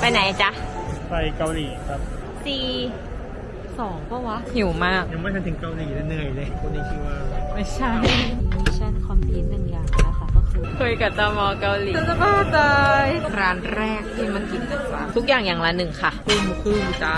ไปไหนจ๊ะ ไปเกาหลีครับซีสองปะวะ หิวมาก ยังไม่ทันถึงเกาหลีเลยเหนื่อยเลยคนนี้ชื่อว่าไม่ใช่ มิชชั่นคอมพลีทหนึ่งอย่างนะคะก็คือคุยกับตมเกาหลีจะบ้าตายร้านแรกที่มากินนะจ๊ะทุกอย่างอย่างละหนึ่งค่ะคุ้มคุ้มจ้า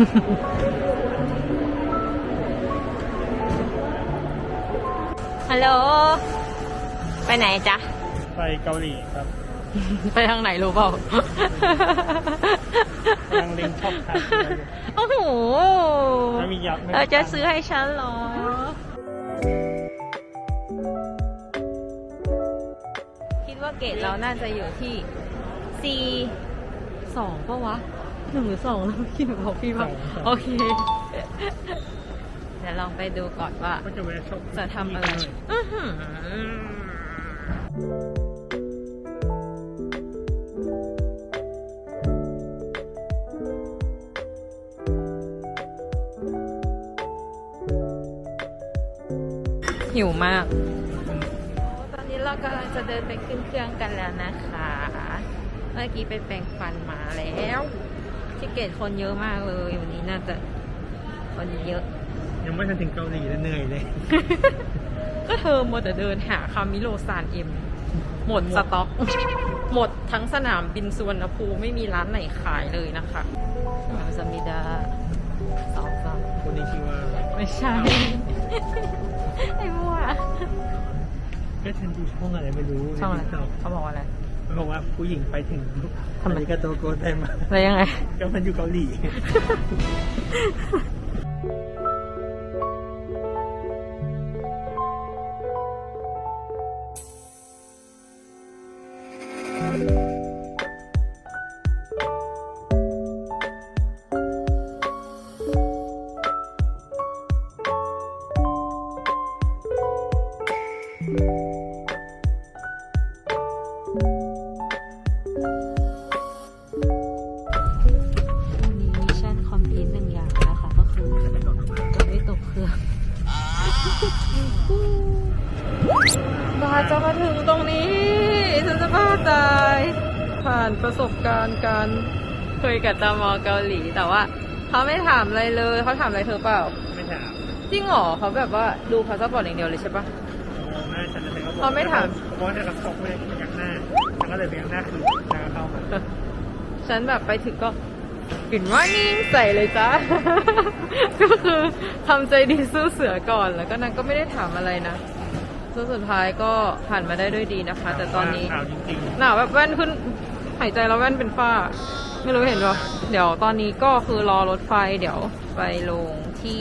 ฮัลโหล ไปไหนจ๊ะ ไปเกาหลีครับ ไปทางไหนรู้เปล่ากำลังเล็งชอบทานอยู่โอ้โหไม่มียับไม่มีเออจะซื้อให้ฉันเหรอ คิดว่าเกรดเราน่าจะอยู่ที่ C สองปะวะ หนึ่งหรือสองแล้วคิดบอกพี่ว่าโอเค เดี๋ยวลองไปดูก่อนว่าก็จะแวะชอบจะทำอะไรหน่ยอื้อหือหิวมาก ตอนนี้เรากำลังจะเดินไปขึ้นเครื่องกันแล้วนะคะ เมื่อกี้ไปแปรงฟันมาแล้ว ที่เกตคนเยอะมากเลยวันนี้น่าจะคนเยอะ ยังไม่ทันถึงเกาหลีเลยเหนื่อยเลย ก็เธอมัวแต่เดินหาคามิโลซานเอ็ม หมดสต็อก หมดทั้งสนามบินสุวรรณภูมิไม่มีร้านไหนขายเลยนะคะมาซามิดาสองสามคนนี้ชื่อว่าไม่ใช่ไอ้มั่วก็ฉันดูช่องอะไรไม่รู้ช่องอะไรใน TikTok เขาบอกว่าอะไรมัน บอกว่าผู้หญิงไปถึงทำไมอาริกาโตโกไดมาแล้วยังไง ก็มันอยู่เกาหลี มาถึงตรงนี้ฉันจะบ้าตาย ผ่านประสบการณ์การคุยกับตมเกาหลีแต่ว่าเขาไม่ถามอะไรเลยเขาถามอะไรเธอเปล่า ไม่ถาม จริงเหรอเขาแบบว่าดูพาสปอร์ตอย่างเดียวเลยใช่ปะมองหน้าฉันแล้วฉันก็บอกเขาไม่ถามเพราะว่าฉันกับตกไม่ได้ยักหน้าฉันก็เลยไปยักหน้าคืนฉันก็เข้ามาฉันแบบไปถึงก็กลิ่นว่านิ่งใส่เลยจ้าก็คือทำใจดีสู้เสือก่อนแล้วก็นางก็ไม่ได้ถามอะไรนะ สุดสุดท้ายก็ผ่านมาได้ด้วยดีนะคะ แต่ตอนนี้ข่าวจริงหนาวแบบแว่นขึ้นหายใจแล้วแว่นเป็นฝ้า ไม่รู้เห็นปะเดี๋ยวตอนนี้ก็คือรอรถไฟเดี๋ยวไปลงที่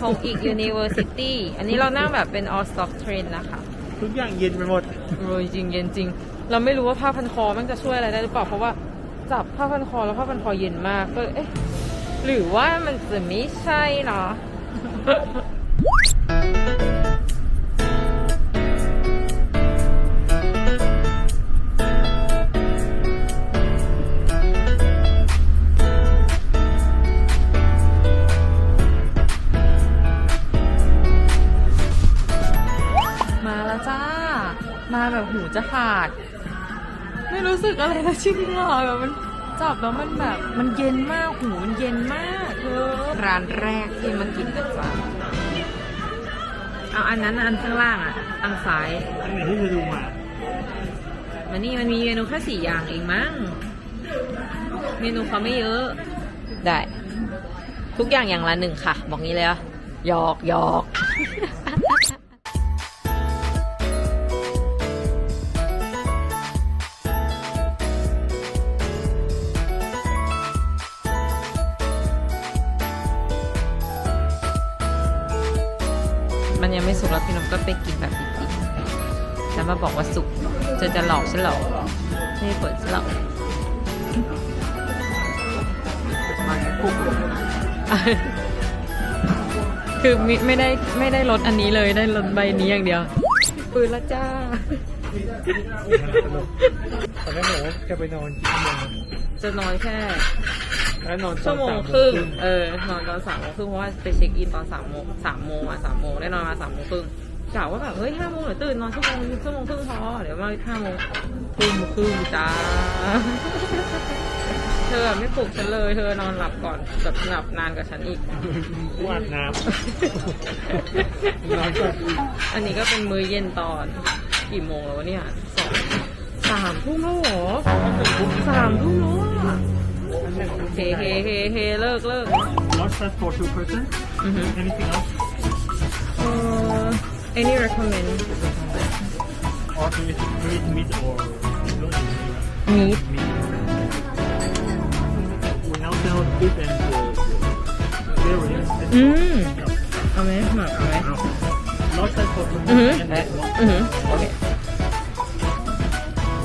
ทงอีก University อันนี้เรานั่งแบบเป็น all stop train นะคะๆทุกอย่างเย็นไปหมดโรยจริงเย็นจริง เราไม่รู้ว่าผ้าพันคอมันจะช่วยอะไรได้หรือเปล่า เพราะว่าจับผ้าพันคอแล้วผ้าพันคอเย็นมากก็เลยเอ๊ะหรือว่ามันจะไม่ใช่เนาะ แล้วจ้า มาแบบหูจะขาด ไม่รู้สึกอะไรแล้วจริงเหรอแบบมันจับแล้วมันแบบมันเย็นมากหูมันเย็นมากเธอร้านแรกที่มากินนะจ๊ะเอาอันนั้นอันข้างล่างอะทางซ้ายอันไหนที่เธอดูมามันนี่มันมีเมนูแค่สี่อย่างเองมั้งเมนูเขาไม่เยอะ ได้ ทุกอย่างอย่างละหนึ่งค่ะ บอกงี้เลยอะหยอกหยอก มันยังไม่สุกแล้วพี่นมก็ไปกินแบบดิบๆแต่มาบอกว่าสุกจะจะหลอกฉันเหรอไม่ได้เปิดฉันหรอกมาปุ๊บคือมิไม่ได้ไม่ได้ลดอันนี้เลยได้ลดใบนี้อย่างเดียว ปืนละจ้าตอนแรกบอกว่าจะไปนอนกี่ชั่วโมงจะนอนแค่ แล้วนอนตอนชั่วโมงสาครึ่งเออนอนตอนสามโมงครึ่งเพราะว่าไปเช็คอินตอนสามโมงสามโมงอะสามโมงได้นอนมาสามโมงครึ่งกะว่าแบบเฮ้ยห้าโมงเดี๋ยวตื่นนอนชั่วโมงชั่วโมงครึ่งพอเดี๋ยวมาห้าโมงทุ่มครึ่งจ้า เธอไม่ปลุกฉันเลย เธอนอนหลับก่อนแบบหลับนานกว่าฉันอีกกูอาบน้ำนอนก่อนอันนี้ก็เป็นมื้อเย็นตอนกี่โมงแล้ววะเนี่ยสองสามทุ่มแล้วเหรอสามทุ่มแล้วอะ เฮเฮเฮเฮเลิกเลิก What's that for two person อือฮึ anything else Uh, any recommend or do you eat meat or no meat meat we now sell beef and uh, dairy อืมเอาไหมหมักเอาไหม Not that for two อือฮึ and that one อือฮึโอเค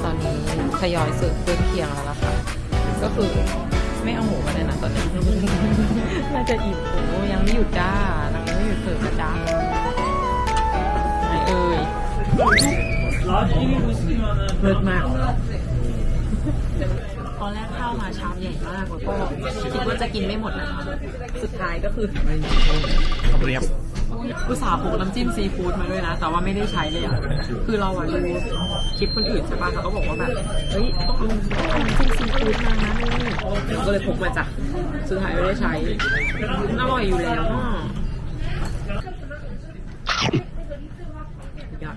ตอนนี้ทยอยเสิร์ฟเครื่องเคียงแล้วล่ะค่ะก็คือ ไม่เอาหมูมาเลยนะตอนนี้ น่าจะอิ่มโอ้ยังไม่หยุดจ้านางยังไม่หยุดเสิร์ฟนะจ้าไหนเอ่ยเลิศมากตอนแรกเข้ามาชามใหญ่มากแล้วก็คิดว่าจะกินไม่หมดนะคะสุดท้ายก็คือเรียบอุตส่าห์พกน้ำจิ้มซีฟู้ดมาด้วยนะ แต่ว่าไม่ได้ใช้เลยอะ คือเราอะดูคลิปคนอื่นใช่ป่ะเขาก็บอกว่าแบบ เฮ้ยต้องเอาน้ำจิ้มซีฟู้ดมานะนี่เรา ก็เลยพกมาจ้ะสุดท้ายไม่ได้ใช้อร่อยอยู่แล้วอะสุดยอด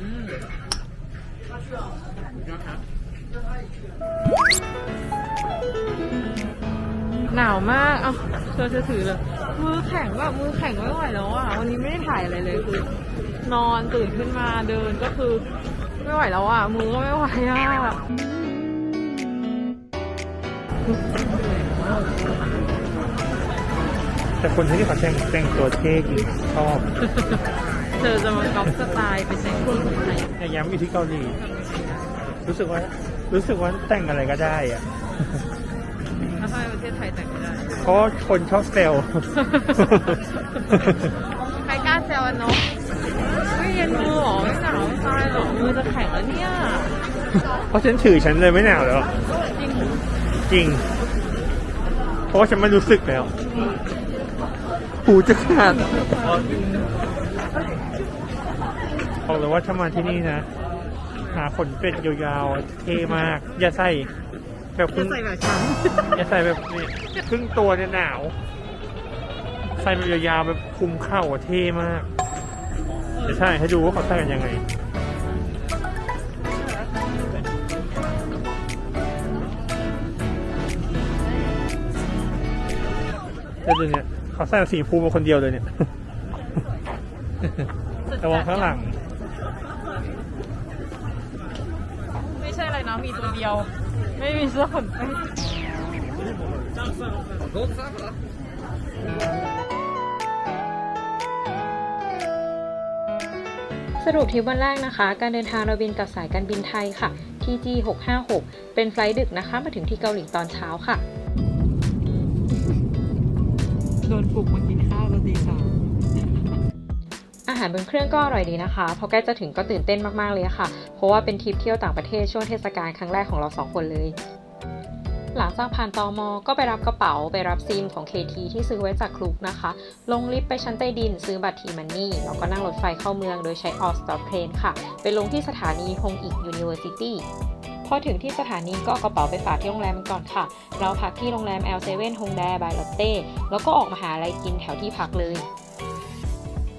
อืมสุดยอดครับหนาวมาก เอ้าเธอจะถือเลย มือแข็งแบบมือแข็งไม่ไหวแล้วอะ วันนี้ไม่ได้ถ่ายอะไรเลยคือ นอนตื่นขึ้นมาเดินก็คือไม่ไหวแล้วอะ มือก็ไม่ไหวอะแต่คนที่เขาแต่งแต่งตัวเท่จริงชอบ เธอจะมาก๊อปสไตล์ไปแต่งที่ไหนแต่ย้ำอยู่ที่เกาหลี รู้สึกว่า รู้สึกว่าแต่งอะไรก็ได้อะแล้วทำไมประเทศไทยแต่งไม่ได้เพราะคนชอบเซลใครกล้าแซวอะเนาะไม่เย็นมือหรอไม่หนาวไม่ตายหรอมือจะแข็งแล้วเนี่ยเพราะฉันถือฉันเลยไม่หนาวแล้วจริงจริง เพราะว่าฉันไม่รู้สึกแล้วหูจะขาดบอกเลยว่าถ้ามาที่นี่นะ หาขนเป็ดยาวๆ เท่มาก อย่าใส่แบบคจะรึ่งใส่แบบฉันอย่าใส่แบบนี้ครึ่งตัวเนี่ยหนาว ใส่แบบยาวๆแบบคลุมเข่าอะเท่มาก เดี๋ยวใช่ให้ดูว่าเขาใส่กันยังไงเดี๋ยวดูเนี่ยเขาใส่สีชมพูมาคนเดียวเลยเนี่ยระวังข้างหลัง ไม่ใช่อะไรนะมีตัวเดียว ไม่มีเสื้อขน สรุปทริปวันแรกนะคะ การเดินทางเราบินกับสายการบินไทยค่ะ TG 656เป็นไฟล์ดึกนะคะ มาถึงที่เกาหลีตอนเช้าค่ะ โดนปลุกมากินข้าวตอนตีสามอาหารบนเครื่องก็อร่อยดีนะคะ พอใกล้จะถึงก็ตื่นเต้นมากๆเลยค่ะ เพราะว่าเป็นทริปเที่ยวต่างประเทศช่วงเทศกาลครั้งแรกของเราสองคนเลย หลังจากผ่านตอมอก็ไปรับกระเป๋าไปรับซิมของ KT ที่ซื้อไว้จากคลุกนะคะ ลงลิฟต์ไปชั้นใต้ดินซื้อบัตรทีมันนี่แล้วก็นั่งรถไฟเข้าเมืองโดยใช้ All Stop Train ค่ะ ไปลงที่สถานีฮงอีก University พอถึงที่สถานีก็เอากระเป๋าไปฝากที่โรงแรมก่อนค่ะ เราพักที่โรงแรม L7 ฮงแดบายลอตเต้แล้วก็ออกมาหาอะไรกินแถวที่พักเลย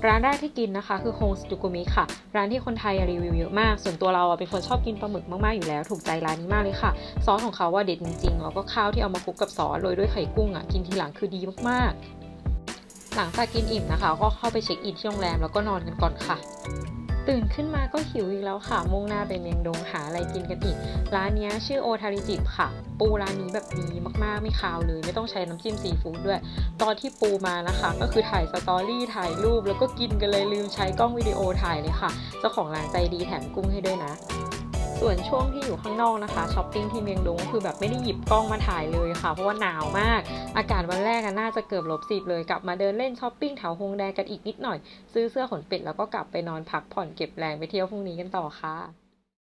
ร้านแรกที่กินนะคะคือโฮงสตูกุมิค่ะ ร้านที่คนไทยรีวิวเยอะมาก ส่วนตัวเราเป็นคนชอบกินปลาหมึกมาก ๆ อยู่แล้ว ถูกใจร้านนี้มากเลยค่ะ ซอสของเขาว่าเด็ดจริงๆ แล้วก็ข้าวที่เอามาคลุกกับซอสโรยด้วยไข่กุ้งอะกินทีหลังคือดีมากๆ หลังจากกินอิ่มนะคะ ก็เข้าไปเช็คอินที่โรงแรมแล้วก็นอนกันก่อนค่ะ ตื่นขึ้นมาก็หิวอีกแล้วค่ะ มุ่งหน้าไปเมียงดงหาอะไรกินกันอีก ร้านนี้ชื่อโอทาริจิค่ะ ปูร้านนี้แบบดีมากๆ ไม่คาวเลย ไม่ต้องใช้น้ำจิ้มซีฟู้ดด้วย ตอนที่ปูมานะคะ ก็คือถ่ายสตอรี่ถ่ายรูปแล้วก็กินกันเลยลืมใช้กล้องวิดีโอถ่ายเลยค่ะ เจ้าของร้านใจดีแถมกุ้งให้ด้วยนะ ส่วนช่วงที่อยู่ข้างนอกนะคะช้อปปิ้งที่เมียงดงก็คือแบบไม่ได้หยิบกล้องมาถ่ายเลยค่ะ เพราะว่าหนาวมาก อากาศวันแรกน่าจะเกือบลบสิบเลย กลับมาเดินเล่นช้อปปิ้งแถวฮงแดกันอีกนิดหน่อย ซื้อเสื้อขนเป็ดแล้วก็กลับไปนอนพักผ่อนเก็บแรงไปเที่ยวพรุ่งนี้กันต่อค่ะ